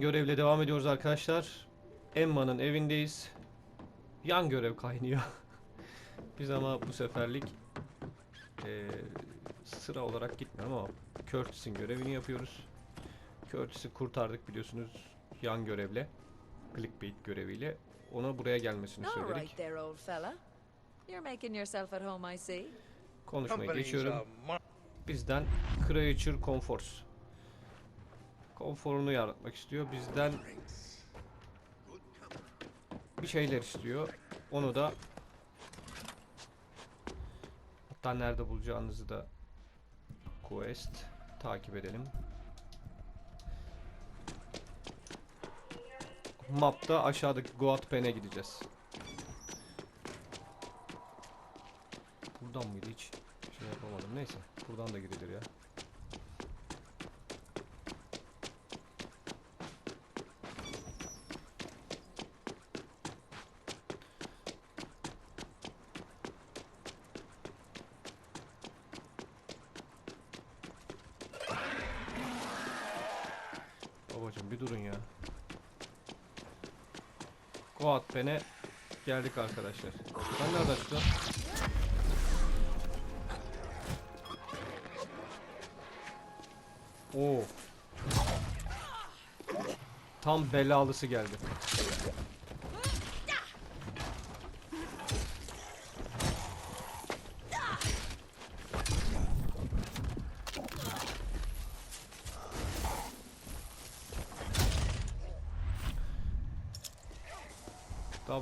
Görevle devam ediyoruz arkadaşlar. Emma'nın evindeyiz. Yan görev kaynıyor. Biz ama bu seferlik eee, sıra olarak gitmiyorum ama Curtis'in görevini yapıyoruz. Curtis'i kurtardık biliyorsunuz yan görevle. Clickbait göreviyle. Ona buraya gelmesini söyledik. Konuşmaya geçiyorum. Bizden Creature Comforts. Konforunu yaratmak istiyor. Bizden bir şeyler istiyor. Onu da hatta nerede bulacağınızı da quest takip edelim. Map'ta aşağıdaki Goat Pen'e gideceğiz. Buradan mıydı hiç? Şey yapamadım. Neyse. Buradan da gidilir ya. Babacım bir durun ya. Goat Pen'e geldik arkadaşlar. Ben nerede açtım? Oo. Tam belalısı geldi.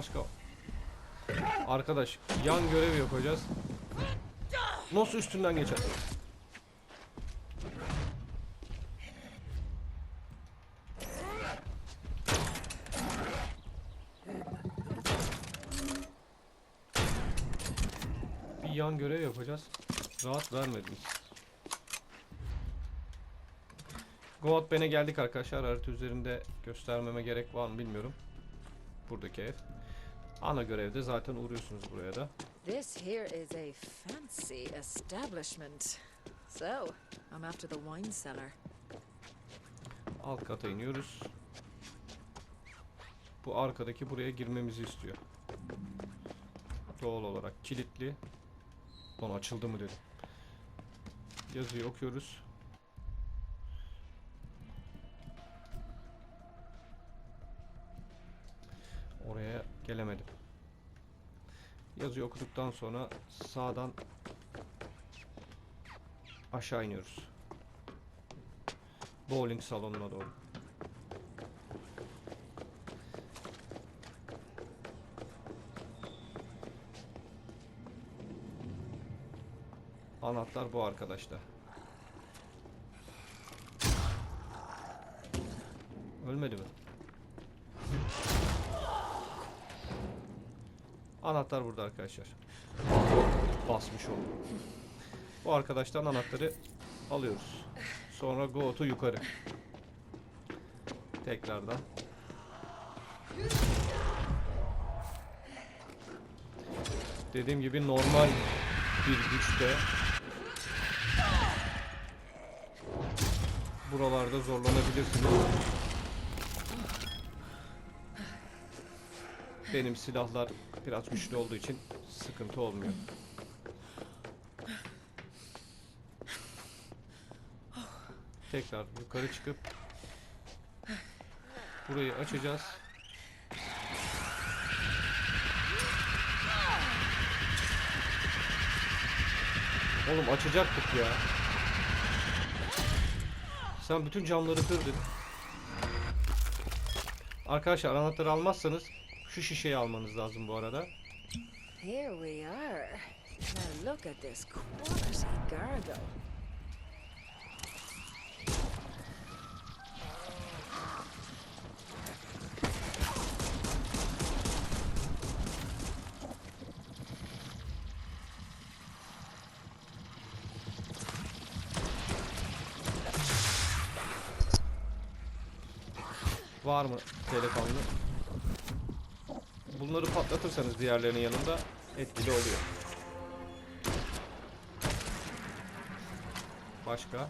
Başka Arkadaş yan görev yapacağız. Nasıl üstünden geçer? Bir yan görev yapacağız. Rahat vermediniz. Goat Ben'e geldik arkadaşlar. Harita üzerinde göstermeme gerek var mı bilmiyorum. Buradaki ev. Ana görevde zaten uğruyorsunuz buraya da. This here is a fancy establishment. So, I'm after the wine cellar. Alt kata iniyoruz. Bu arkadaki buraya girmemizi istiyor. Doğal olarak kilitli. Lan açıldı mı dedim. Yazıyı okuyoruz. Gelemedim. Yazıyı okuduktan sonra sağdan aşağı iniyoruz. Bowling salonuna doğru. Anahtar bu arkadaşta. Ölmedi mi? Anahtar burada arkadaşlar. Basmış oldum. Bu arkadaştan anahtarı alıyoruz. Sonra go to yukarı. Tekrardan. Dediğim gibi normal bir güçte buralarda zorlanabilirsiniz. Benim silahlar biraz güçlü olduğu için sıkıntı olmuyor. Tekrar yukarı çıkıp burayı açacağız. Oğlum açacaktık ya. Sen bütün camları kırdın. Arkadaşlar anahtarı almazsanız şu şişeyi almanız lazım bu arada. Here we are. Now look at this quality gargle. Var mı telefonlu? bunları patlatırsanız diğerlerinin yanında etkili oluyor. Başka?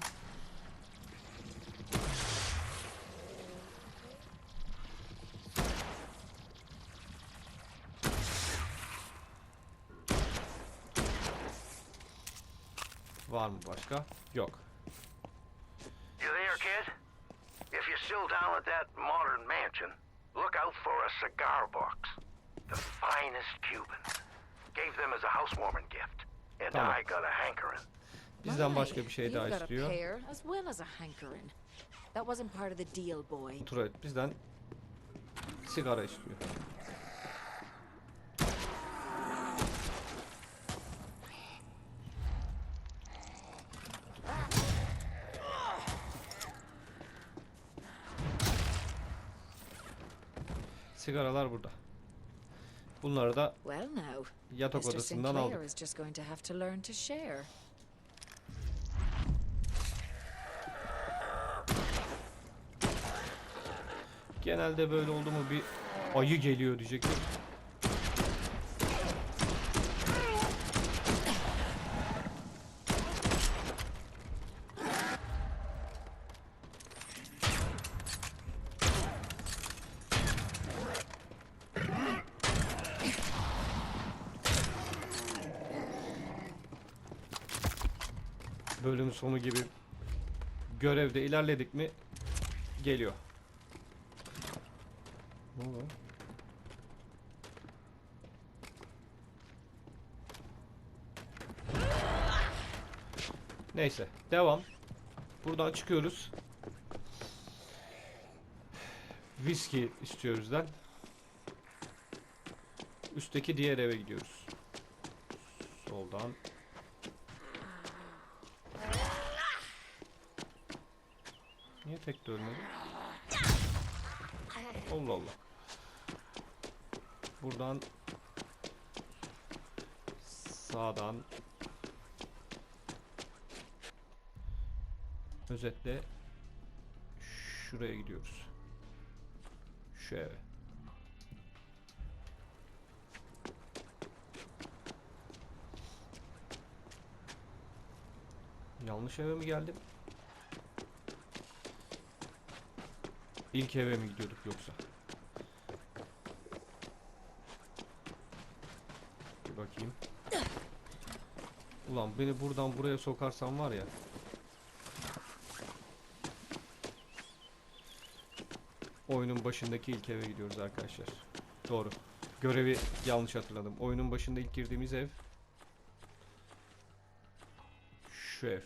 Var mı başka? Yok. You there, kid? If you're still down at that modern mansion, look out for a cigar box. The finest Cuban. Gave them as a housewarming gift. And Tamam. I got a hankering. Bizden başka bir şey daha you've got a istiyor. pair as well as a hankering. That wasn't part of the deal, boy. Turet bizden sigara istiyor. Sigaralar burada. Bunları da yatak odasından aldık. Genelde böyle oldu mu bir ayı geliyor diyecektim. Sonu gibi görevde ilerledik mi geliyor. Ne oldu? Neyse, devam. Buradan çıkıyoruz. Viski istiyoruz lan. Üstteki diğer eve gidiyoruz. Soldan. Niye tek de ölmedi? Allah Allah. Buradan sağdan özetle şuraya gidiyoruz. Şu eve. Yanlış eve mi geldim? İlk eve mi gidiyorduk yoksa? Bir bakayım. Ulan beni buradan buraya sokarsan var ya. Oyunun başındaki ilk eve gidiyoruz arkadaşlar. Doğru. Görevi yanlış hatırladım. Oyunun başında ilk girdiğimiz ev şu ev.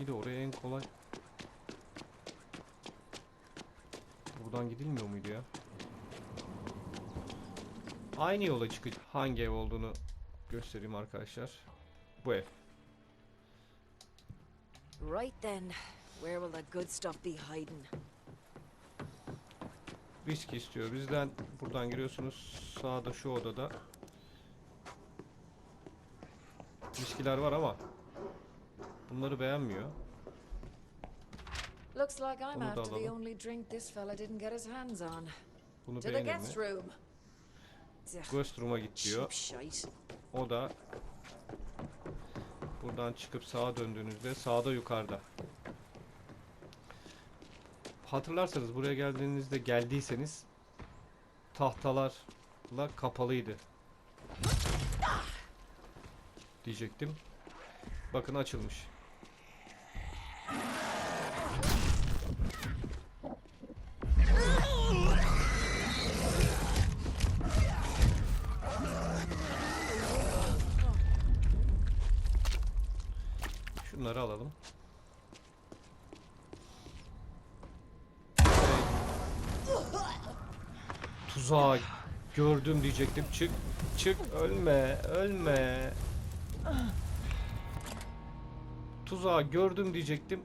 Bir de oraya en kolay Buradan gidilmiyor muydu ya? Aynı yola çıkıp hangi ev olduğunu göstereyim arkadaşlar. Bu ev. Right then, where will the good stuff be hiding? Viski istiyor bizden. Buradan giriyorsunuz. Sağda şu odada. Viskiler var ama bunları beğenmiyor. Looks like I'm Bunu da after the alalım. only drink this fella didn't get his hands on. Bunu To the beğenir guest mi? room. Ghost Room'a git diyor. shite. O da buradan çıkıp sağa döndüğünüzde sağda yukarıda. Hatırlarsanız buraya geldiğinizde geldiyseniz tahtalarla kapalıydı. Diyecektim. Bakın açılmış. Şunları alalım. Tuzağı gördüm diyecektim. Çık, çık, ölme, ölme. Tuzağı gördüm diyecektim.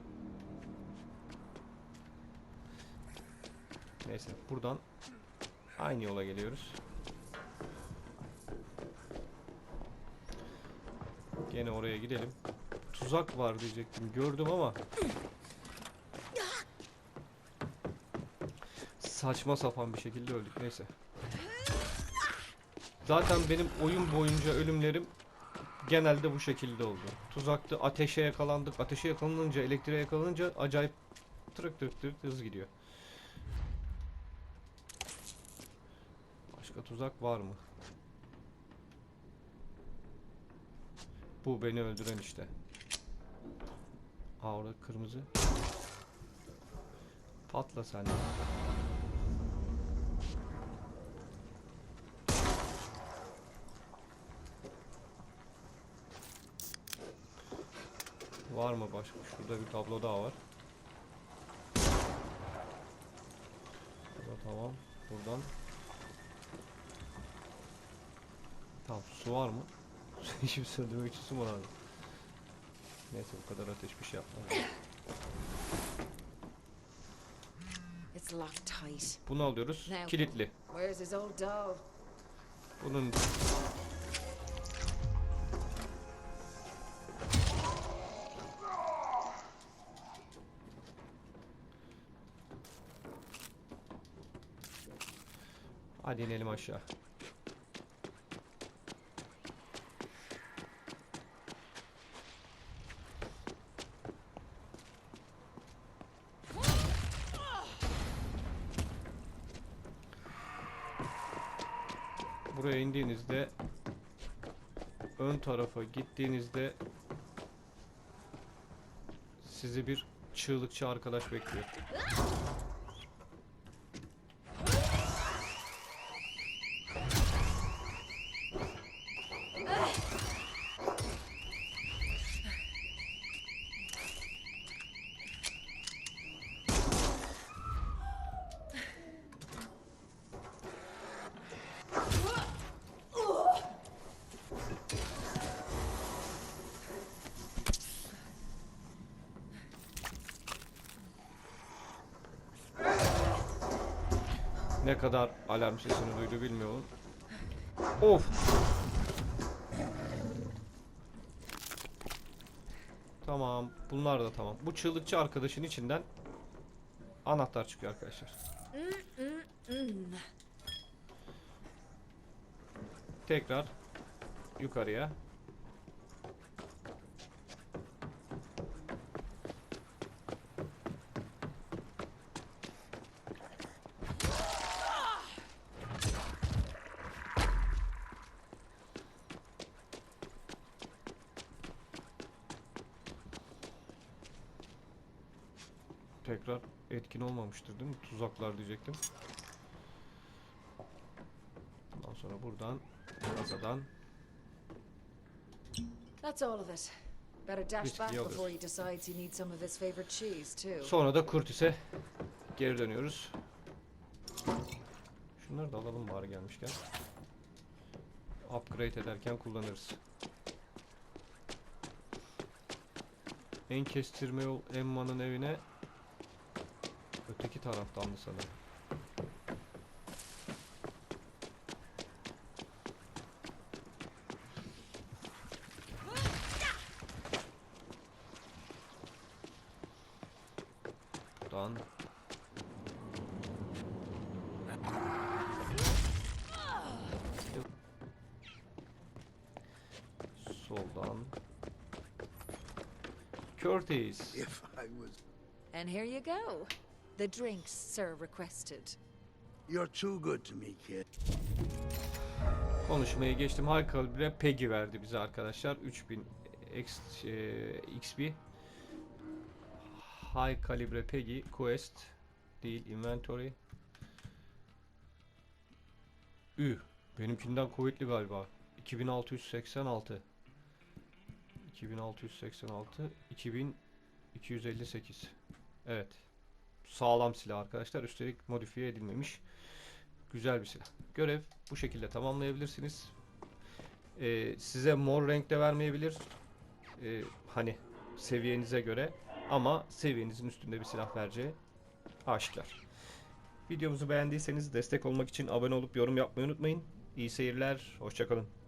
Neyse, buradan aynı yola geliyoruz. Gene oraya gidelim tuzak var diyecektim. Gördüm ama. Saçma sapan bir şekilde öldük. Neyse. Zaten benim oyun boyunca ölümlerim genelde bu şekilde oldu. Tuzaktı, ateşe yakalandık. Ateşe yakalanınca, elektriğe yakalanınca acayip tırık tırık tırık hız gidiyor. Başka tuzak var mı? Bu beni öldüren işte. Aa kırmızı. Patla sen de. Var mı başka? Şurada bir tablo daha var. Burada tamam. Buradan. Tamam su var mı? Şimdi söndürmek için su mu lazım? Neyse bu kadar ateş bir şey yapmaz. It's locked tight. Bunu alıyoruz. Kilitli. Where's his old doll? Bunun Hadi inelim aşağı. Tarafa gittiğinizde sizi bir çığlıkçı arkadaş bekliyor. Ne kadar alarm sesini duydu bilmiyorum. Of. Tamam. Bunlar da tamam. Bu çığlıkçı arkadaşın içinden anahtar çıkıyor arkadaşlar. Tekrar yukarıya. Tekrar etkin olmamıştır değil mi? Tuzaklar diyecektim. Ondan sonra buradan kasadan That's all of it. Better dash back before he decides he needs some of his favorite cheese, too. Sonra da Kurtis'e geri dönüyoruz. Şunları da alalım bari gelmişken. Upgrade ederken kullanırız. En kestirme yol Emma'nın evine öteki taraftan mı sanırım? Buradan Soldan Curtis. And here you go. The drinks, sir, requested. You're too good to me, kid. Konuşmayı geçtim. High kalibre Peggy verdi bize arkadaşlar. 3000 X, e, XP. High kalibre Peggy Quest değil inventory. Ü. Benimkinden kuvvetli galiba. 2686. 2686 2258. Evet. Sağlam silah arkadaşlar. Üstelik modifiye edilmemiş. Güzel bir silah. Görev bu şekilde tamamlayabilirsiniz. Ee, size mor renkte vermeyebilir. Ee, hani seviyenize göre. Ama seviyenizin üstünde bir silah vereceği aşikar. Videomuzu beğendiyseniz destek olmak için abone olup yorum yapmayı unutmayın. İyi seyirler. Hoşçakalın.